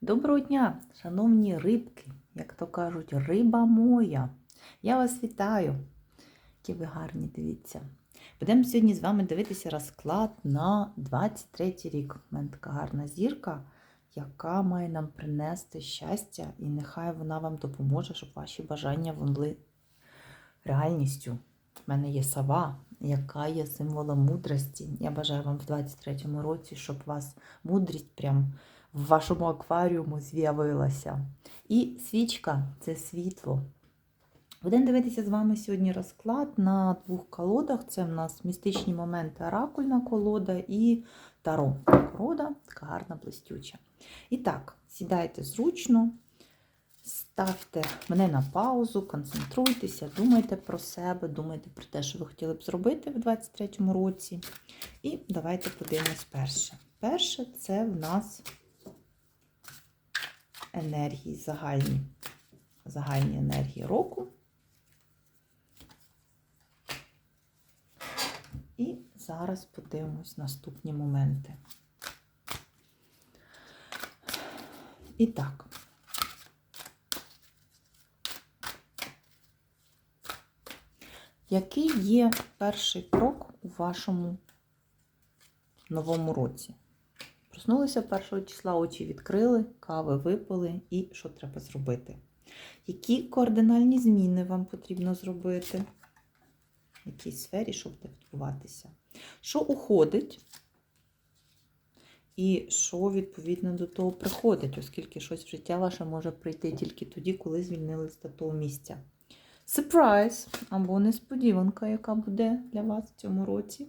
Доброго дня, шановні рибки, як то кажуть, риба моя. Я вас вітаю. Які ви гарні, дивіться. Будемо сьогодні з вами дивитися розклад на 23 рік. У мене така гарна зірка, яка має нам принести щастя, і нехай вона вам допоможе, щоб ваші бажання були реальністю. У мене є сова, яка є символом мудрості. Я бажаю вам в 23-му році, щоб вас мудрість прям в вашому акваріуму з'явилася. І свічка це світло. Будемо дивитися з вами сьогодні розклад на двох колодах. Це в нас містичні моменти оракульна колода і таро. Колода така гарна, блистюча. І так, сідайте зручно, ставте мене на паузу, концентруйтеся, думайте про себе, думайте про те, що ви хотіли б зробити в 23-му році. І давайте подивимось перше. Перше це в нас енергії загальні. Загальні енергії року. І зараз подивимось наступні моменти. І так. Який є перший крок у вашому новому році? Проснулися 1 числа, очі відкрили, кави випили і що треба зробити? Які координальні зміни вам потрібно зробити? В якій сфері, що буде відбуватися? Що уходить? І що, відповідно, до того приходить, оскільки щось в життя ваше може прийти тільки тоді, коли звільнились до того місця. Сюрприз або несподіванка, яка буде для вас в цьому році.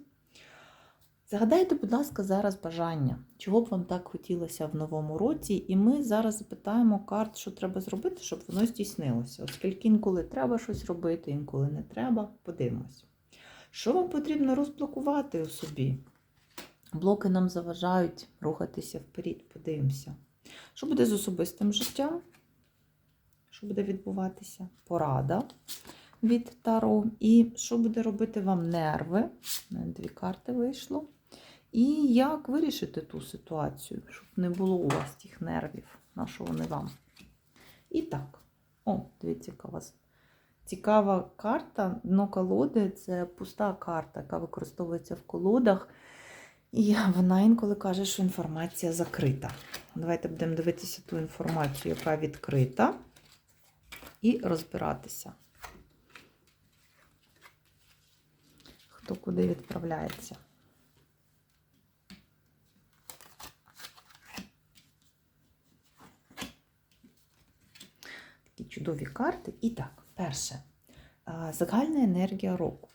Загадайте, будь ласка, зараз бажання, чого б вам так хотілося в новому році, і ми зараз запитаємо карт, що треба зробити, щоб воно здійснилося. Оскільки інколи треба щось робити, інколи не треба, подивимось. Що вам потрібно розблокувати у собі? Блоки нам заважають рухатися вперед, подивимося. Що буде з особистим життям? Що буде відбуватися? Порада від Таро. І що буде робити вам нерви? Дві карти вийшло. І як вирішити ту ситуацію, щоб не було у вас тих нервів, на що вони вам. І так, о, дивіться, яка у вас цікава карта. Дно колоди це пуста карта, яка використовується в колодах. І вона інколи каже, що інформація закрита. Давайте будемо дивитися ту інформацію, яка відкрита, і розбиратися. Хто куди відправляється. Такі чудові карти. І так, перше. Загальна енергія року.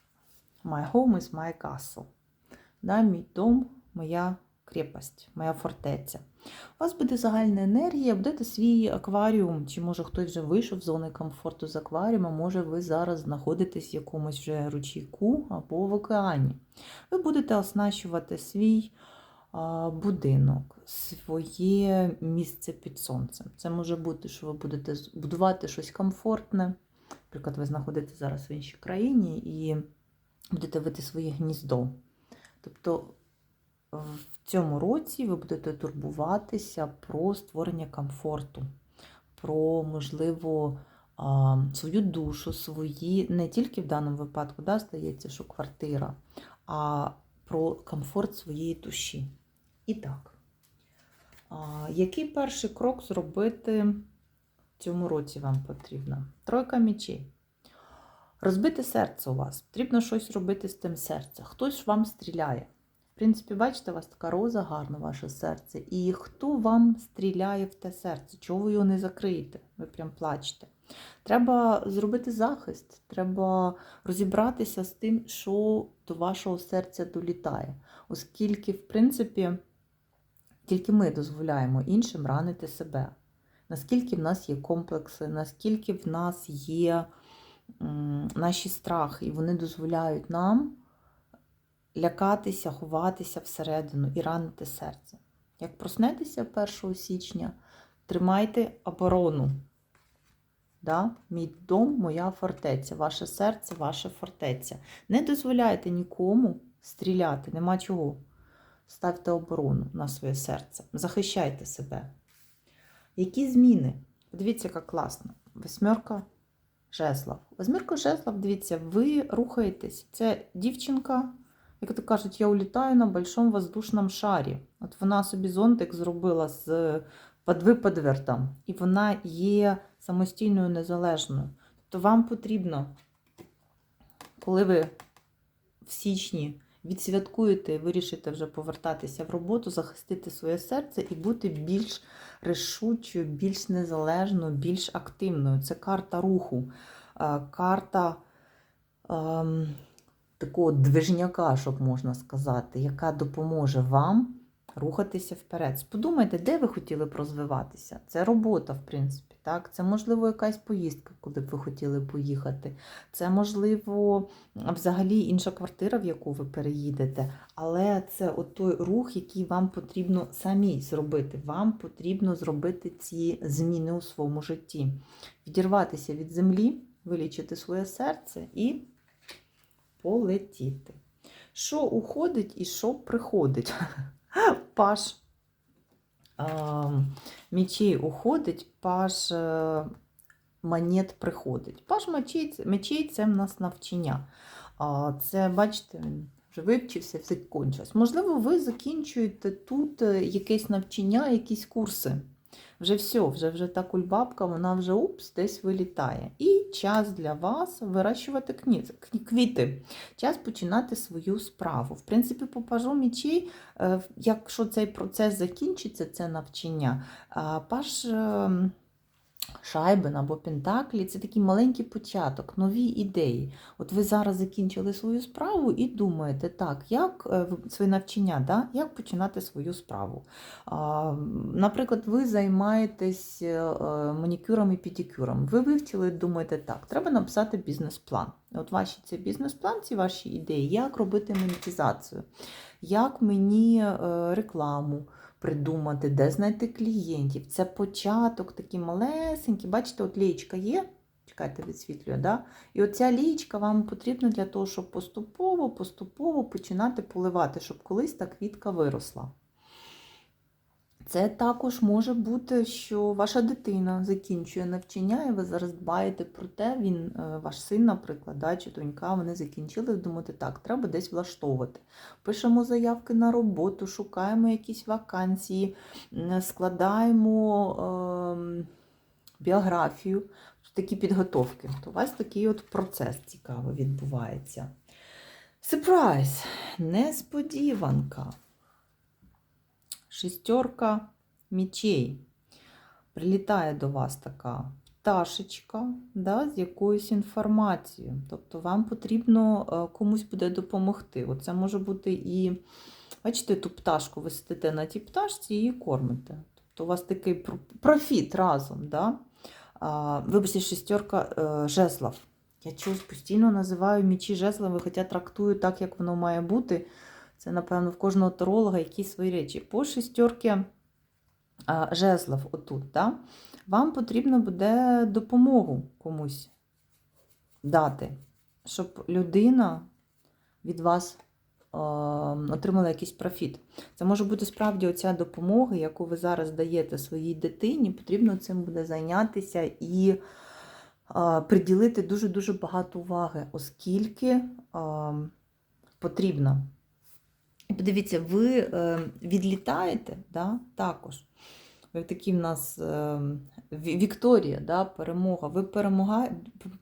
My home is my castle. Да, мій дом, моя крепость, моя фортеця. У вас буде загальна енергія, будете свій акваріум, чи може хтось вже вийшов з зони комфорту з акваріума, може ви зараз знаходитесь в якомусь вже ручійку або в океані. Ви будете оснащувати свій будинок, своє місце під сонцем. Це може бути, що ви будете будувати щось комфортне. Наприклад, ви знаходитесь зараз в іншій країні і будете вити своє гніздо. Тобто в цьому році ви будете турбуватися про створення комфорту, про, можливо, свою душу, свої, не тільки в даному випадку, да, стається, що квартира, а про комфорт своєї душі. І так, який перший крок зробити в цьому році вам потрібно? Тройка мечей. Розбите серце у вас. Потрібно щось робити з тим серцем. Хтось вам стріляє. В принципі, бачите, у вас така роза гарна, ваше серце. І хто вам стріляє в те серце? Чого ви його не закриєте? Ви прям плачете. Треба зробити захист, треба розібратися з тим, що до вашого серця долітає. Оскільки, в принципі, тільки ми дозволяємо іншим ранити себе. Наскільки в нас є комплекси, наскільки в нас є наші страхи, і вони дозволяють нам лякатися, ховатися всередину і ранити серце. Як проснетеся 1 січня, тримайте оборону. Да? Мій дом, моя фортеця, ваше серце, ваша фортеця. Не дозволяйте нікому стріляти, нема чого. Ставте оборону на своє серце, захищайте себе. Які зміни? Подивіться, яка класно. Восьмерка жезлов. Восьмерка жезлов, дивіться, ви рухаєтесь. Це дівчинка, як то кажуть, я улітаю на большому воздушному шарі. От вона собі зонтик зробила з подвиподвертом, і вона є самостійною незалежною. Тобто вам потрібно, коли ви в січні відсвяткуєте, і вирішите вже повертатися в роботу, захистити своє серце і бути більш рішучою, більш незалежною, більш активною. Це карта руху, е, карта ем, такого движняка, щоб можна сказати, яка допоможе вам рухатися вперед. Подумайте, де ви хотіли б розвиватися. Це робота, в принципі. Так? Це, можливо, якась поїздка, куди б ви хотіли поїхати. Це, можливо, взагалі інша квартира, в яку ви переїдете. Але це от той рух, який вам потрібно самі зробити. Вам потрібно зробити ці зміни у своєму житті. Відірватися від землі, вилічити своє серце і полетіти. Що уходить і що приходить? Паш мечей уходить, паш е, монет приходить. Паш мечей, мечей це в нас навчання. Це, бачите, він вже вивчився, все кончилось. Можливо, ви закінчуєте тут е, якесь навчання, якісь курси. Вже все, вже вже та кульбабка, вона вже упс, десь вилітає. І час для вас вирощувати квіти. Час починати свою справу. В принципі, по пажу мічей, якщо цей процес закінчиться, це навчання, паж шайбин або пентаклі це такий маленький початок, нові ідеї. От ви зараз закінчили свою справу і думаєте, так, як е, своє навчання, да? як починати свою справу. Наприклад, ви займаєтесь е, е, манікюром і педикюром. Ви вивчили, думаєте, так, треба написати бізнес-план. От ваші ці бізнес-план, ці ваші ідеї, як робити монетизацію, як мені рекламу придумати, де знайти клієнтів. Це початок такий малесенький. Бачите, от лієчка є. Чекайте, відсвітлює, да? І оця лієчка вам потрібна для того, щоб поступово, поступово починати поливати, щоб колись та квітка виросла. Це також може бути, що ваша дитина закінчує навчання, і ви зараз дбаєте про те, він, е, ваш син, наприклад, да, чи донька, вони закінчили, думаєте, так, треба десь влаштовувати. Пишемо заявки на роботу, шукаємо якісь вакансії, складаємо ем, біографію, такі підготовки. То у вас такий от процес цікавий відбувається. Сюрприз! Несподіванка. Шестерка мічей. Прилітає до вас така пташечка да, з якоюсь інформацією. Тобто вам потрібно е, комусь буде допомогти. Оце може бути і, бачите, ту пташку, ви сидите на тій пташці і її кормите. Тобто у вас такий профіт разом. Да? Вибачте, шестерка е, жезлов. Я чогось постійно називаю мічі жезлови, хоча трактую так, як воно має бути. Це, напевно, в кожного таролога якісь свої речі. По шестерки а, жезлов отут, да? вам потрібно буде допомогу комусь дати, щоб людина від вас отримала якийсь профіт. Це може бути справді оця допомога, яку ви зараз даєте своїй дитині, потрібно цим буде зайнятися і приділити дуже-дуже багато уваги, оскільки потрібно. Подивіться, ви е, відлітаєте да, також. Ви такі в нас е, Вікторія, да, перемога. Ви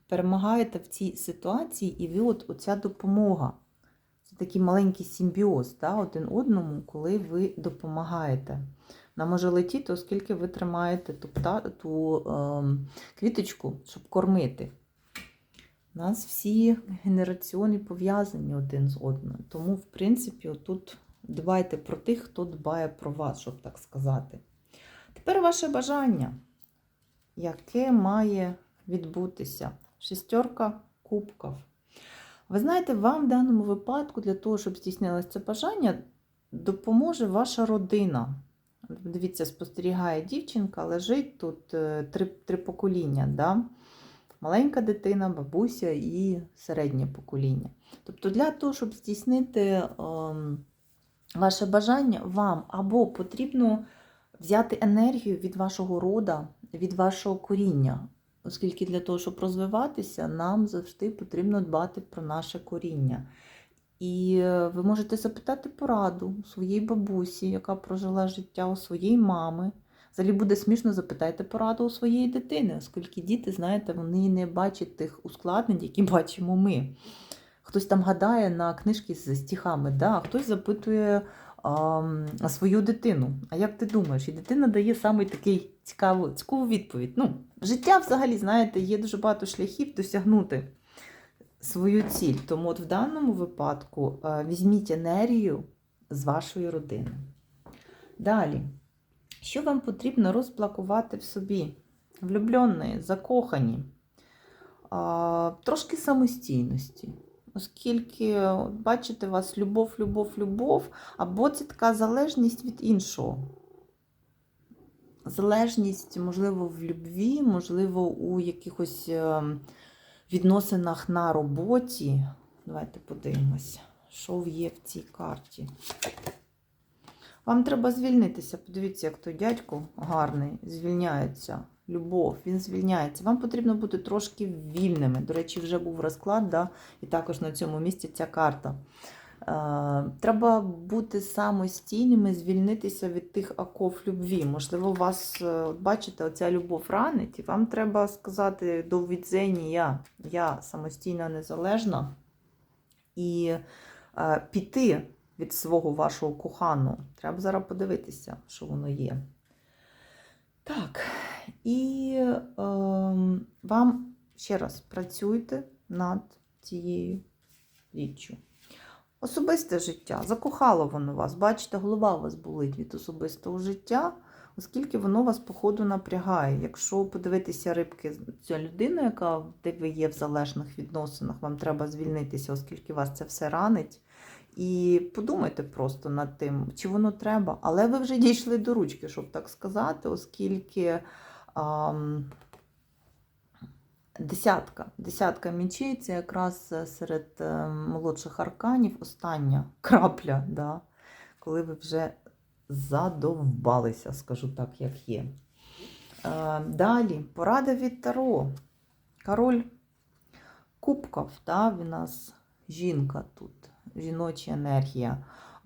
перемагаєте в цій ситуації, і ви от оця допомога. Це такий маленький симбіоз да, один одному, коли ви допомагаєте. Вона може летіти, оскільки ви тримаєте ту, ту е, квіточку, щоб кормити. У нас всі генераціони пов'язані один з одним. Тому, в принципі, тут дбайте про тих, хто дбає про вас, щоб так сказати. Тепер ваше бажання, яке має відбутися. Шестерка кубків. Ви знаєте, вам в даному випадку, для того, щоб здійснилося це бажання, допоможе ваша родина. Дивіться, спостерігає дівчинка, лежить тут е, три, три покоління. Да? Маленька дитина, бабуся і середнє покоління. Тобто, для того, щоб здійснити ем, ваше бажання, вам або потрібно взяти енергію від вашого рода, від вашого коріння. Оскільки для того, щоб розвиватися, нам завжди потрібно дбати про наше коріння. І е, ви можете запитати пораду своїй бабусі, яка прожила життя у своєї мами. Взагалі буде смішно запитайте пораду у своєї дитини, оскільки діти, знаєте, вони не бачать тих ускладнень, які бачимо ми. Хтось там гадає на книжки з стихами, да? а хтось запитує а, свою дитину. А як ти думаєш? І дитина дає саме такий цікаву, цікаву відповідь. Ну, життя взагалі, знаєте, є дуже багато шляхів досягнути свою ціль. Тому от в даному випадку а, візьміть енергію з вашої родини. Далі. Що вам потрібно розблокувати в собі? Влюблені, закохані, трошки самостійності. Оскільки, бачите, у вас любов, любов, любов, або це така залежність від іншого. Залежність, можливо, в любві, можливо, у якихось е, відносинах на роботі. Давайте подивимось, що є в цій карті. Вам треба звільнитися. Подивіться, як той дядько гарний звільняється. Любов, він звільняється. Вам потрібно бути трошки вільними. До речі, вже був розклад, да? і також на цьому місці ця карта. Е, треба бути самостійними, звільнитися від тих оков любві. Можливо, вас, е, бачите, оця любов ранить, і вам треба сказати до відзені я, я самостійна, незалежна, і е, піти від свого вашого коханого. Треба зараз подивитися, що воно є. Так, і е, вам ще раз працюйте над цією річчю. Особисте життя. Закохало воно вас. Бачите, голова у вас болить від особистого життя, оскільки воно вас, по ходу, напрягає. Якщо подивитися рибки, ця людина, яка де ви є в залежних відносинах, вам треба звільнитися, оскільки вас це все ранить. І подумайте просто над тим, чи воно треба. Але ви вже дійшли до ручки, щоб так сказати, оскільки ам, десятка. Десятка мічей це якраз серед е, молодших арканів остання крапля, да, коли ви вже задовбалися, скажу так, як є. Е, Далі, порада від Таро. Король кубків, да, в нас жінка тут жіноча енергія.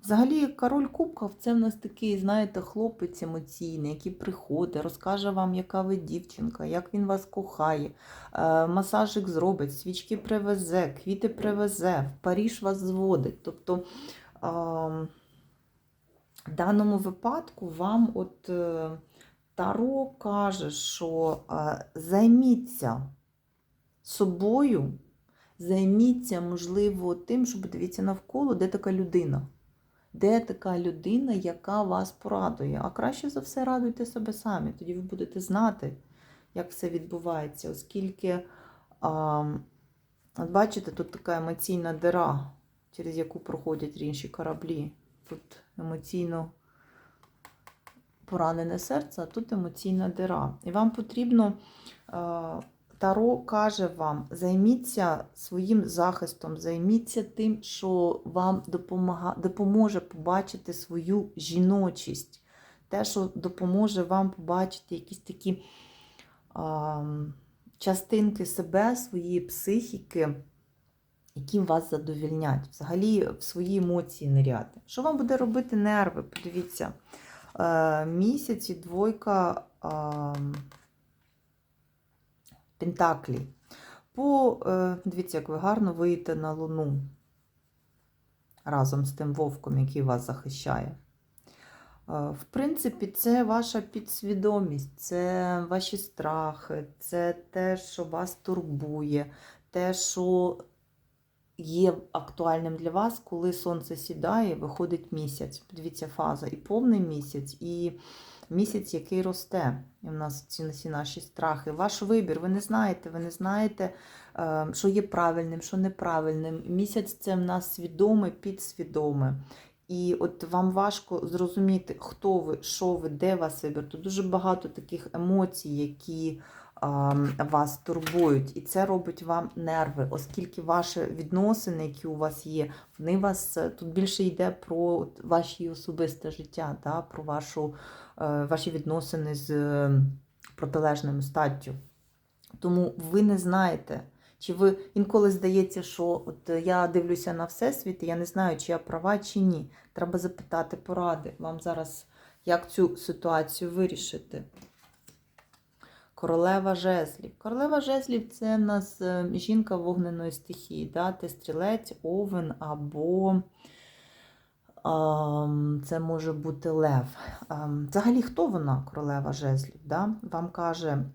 Взагалі, король кубків це в нас такий, знаєте, хлопець емоційний, який приходить, розкаже вам, яка ви дівчинка, як він вас кохає, е, масажик зробить, свічки привезе, квіти привезе, в Паріж вас зводить. Тобто е, в даному випадку вам от е, Таро каже, що займіться собою. Займіться, можливо, тим, що подивіться навколо, де така людина. Де така людина, яка вас порадує. А краще за все радуйте себе самі. Тоді ви будете знати, як все відбувається. Оскільки, а, от бачите, тут така емоційна дира, через яку проходять інші кораблі. Тут емоційно поранене серце, а тут емоційна дира. І вам потрібно. А, Таро каже вам, займіться своїм захистом, займіться тим, що вам допоможе побачити свою жіночість. Те, що допоможе вам побачити якісь такі а, частинки себе, своєї психіки, які вас задовільнять. Взагалі в свої емоції ниряти. Що вам буде робити нерви? Подивіться, е, місяці, двойка. А, Пентаклі. По, е, дивіться, як ви гарно виїдете на Луну разом з тим вовком, який вас захищає. Е, в принципі, це ваша підсвідомість, це ваші страхи, це те, що вас турбує, те, що є актуальним для вас, коли сонце сідає, виходить місяць. Подивіться, фаза і повний місяць, і місяць, який росте. І в нас ці всі наші страхи. Ваш вибір, ви не знаєте, ви не знаєте, е, що є правильним, що неправильним. Місяць це в нас свідоме, підсвідоме. І от вам важко зрозуміти, хто ви, що ви, де вас вибір. Тут дуже багато таких емоцій, які вас турбують, і це робить вам нерви, оскільки ваші відносини, які у вас є, вони вас е, тут більше йде про ваші особисте життя, да, про вашу, е, ваші відносини з е, протилежною статтю. Тому ви не знаєте, чи ви інколи здається, що от я дивлюся на всесвіт, і я не знаю, чи я права, чи ні. Треба запитати поради. Вам зараз як цю ситуацію вирішити? Королева жезлів. Королева жезлів це в нас жінка вогненої стихії, да? це стрілець, овен або це може бути лев. Взагалі, хто вона, королева жезлів? Да? Вам каже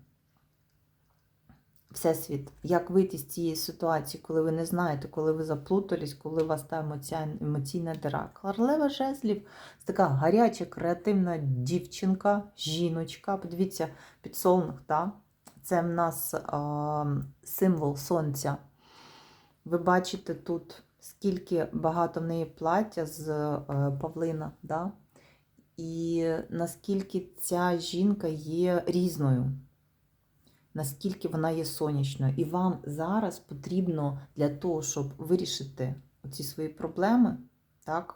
Всесвіт, як вийти з цієї ситуації, коли ви не знаєте, коли ви заплутались, коли у вас та емоційна, емоційна дира. Королева жезлів це така гаряча, креативна дівчинка, жіночка. Подивіться, підсолнух, та? це в нас а, символ сонця. Ви бачите тут, скільки багато в неї плаття з е, павлина, да? і наскільки ця жінка є різною наскільки вона є сонячною. І вам зараз потрібно для того, щоб вирішити ці свої проблеми, так,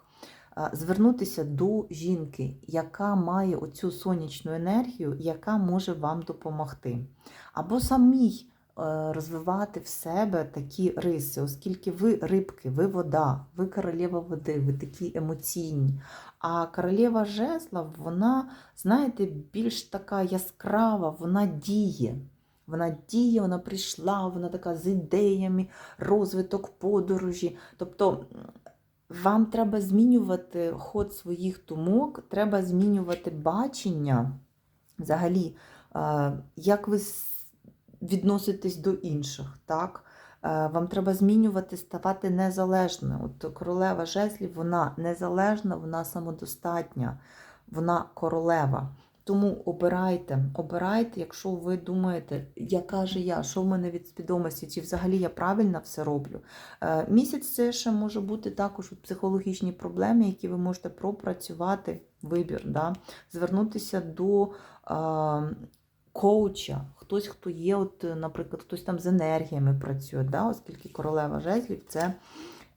звернутися до жінки, яка має оцю сонячну енергію, яка може вам допомогти. Або самій е, розвивати в себе такі риси, оскільки ви рибки, ви вода, ви королева води, ви такі емоційні. А королева жезла, вона, знаєте, більш така яскрава, вона діє. Вона діє, вона прийшла, вона така з ідеями, розвиток подорожі. Тобто вам треба змінювати ход своїх думок, треба змінювати бачення взагалі, е, як ви відноситесь до інших. так? Е, Вам треба змінювати, ставати незалежною. От королева жезлів, вона незалежна, вона самодостатня, вона королева. Тому обирайте, обирайте, якщо ви думаєте, яка же я, що в мене від свідомості, чи взагалі я правильно все роблю. Е, Місяць це ще може бути також психологічні проблеми, які ви можете пропрацювати, вибір, да? звернутися до е, коуча, хтось, хто є, от, наприклад, хтось там з енергіями працює, да? оскільки королева жезлів це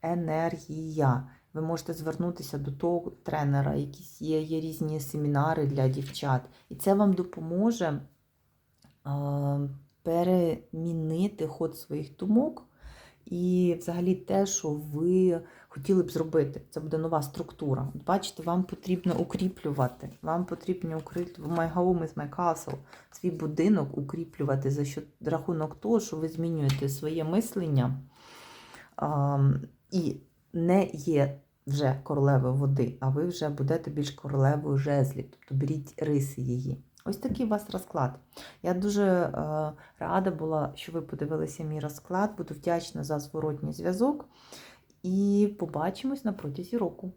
енергія. Ви можете звернутися до того тренера, якісь є, є різні семінари для дівчат. І це вам допоможе перемінити ход своїх думок і взагалі те, що ви хотіли б зробити. Це буде нова структура. От Бачите, вам потрібно укріплювати. Вам потрібно укріплювати my home is my castle, свій будинок укріплювати за що рахунок того, що ви змінюєте своє мислення. А, і не є вже королевою води, а ви вже будете більш королевою жезлів, тобто беріть риси її. Ось такий у вас розклад. Я дуже е, рада була, що ви подивилися мій розклад. Буду вдячна за зворотній зв'язок. І побачимось на протязі року.